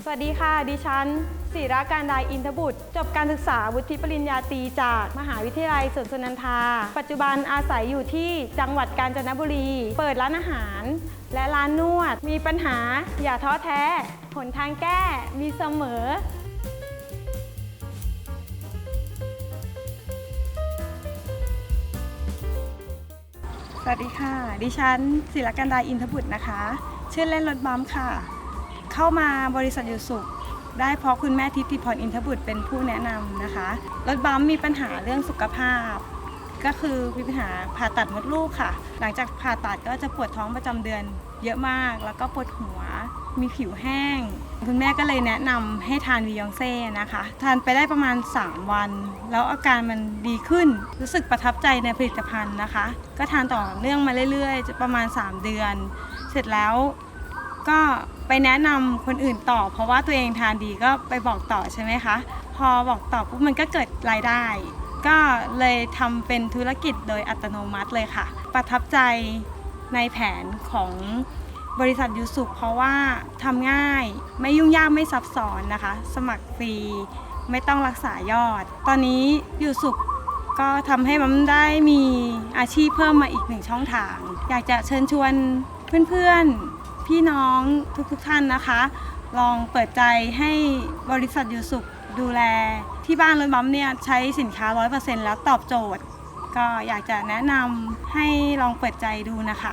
สวัสดีค่ะ ดิฉันศิราการดายอินทบุตร จบการศึกษาวุฒิปริญญาตรีจากมหาวิทยาลัยสวนสุนันทา ปัจจุบันอาศัยอยู่ที่จังหวัดกาญจนบุรี เปิดร้านอาหาร และร้านนวด มีปัญหาอย่าท้อแท้ หนทางแก้มีเสมอสวัสดีค่ะ ดิฉันศิลกันดาอินทบุตรนะคะ ชื่อเล่นรถบัมค่ะ เข้ามาบริษัทยูสุข ได้เพราะคุณแม่ทิติพรอินทบุตรเป็นผู้แนะนำนะคะ รถบัมมีปัญหาเรื่องสุขภาพ ก็คือมีปัญหาผ่าตัดมดลูกค่ะ หลังจากผ่าตัดก็จะปวดท้องประจำเดือน เยอะมากแล้วก็ปวดหัว มีผิวแห้ง คุณแม่ก็เลยแนะนำให้ทานวียองเซ่นะคะ ทานไปได้ประมาณ 3 วัน แล้วอาการมันดีขึ้น รู้สึกประทับใจในผลิตภัณฑ์นะคะ ก็ทานต่อเนื่องมาเรื่อยๆ จะประมาณ 3 เดือน เสร็จแล้ว ก็ไปแนะนำคนอื่นต่อ เพราะว่าตัวเองทานดีก็ไปบอกต่อใช่ไหมคะ พอบอกต่อปุ๊บมันก็เกิดรายได้ ก็เลยทำเป็นธุรกิจโดยอัตโนมัติเลยค่ะ ประทับใจในแผนของบริษัทยูสุเพราะว่าทำง่ายไม่ยุ่งยากไม่ซับซ้อนนะคะ สมัครฟรีไม่ต้องรักษายอด ตอนนี้ยูสุก็ทำให้มันได้มีอาชีพเพิ่มมาอีกหนึ่งช่องทาง อยากจะเชิญชวนเพื่อนๆ พี่น้องทุกๆท่านนะคะ ลองเปิดใจให้บริษัทยูสุดูแล ที่บ้านรถบัมเนี่ยใช้สินค้า 100%แล้วตอบโจทย์ ก็อยากจะแนะนำให้ลองเปิดใจดูนะคะ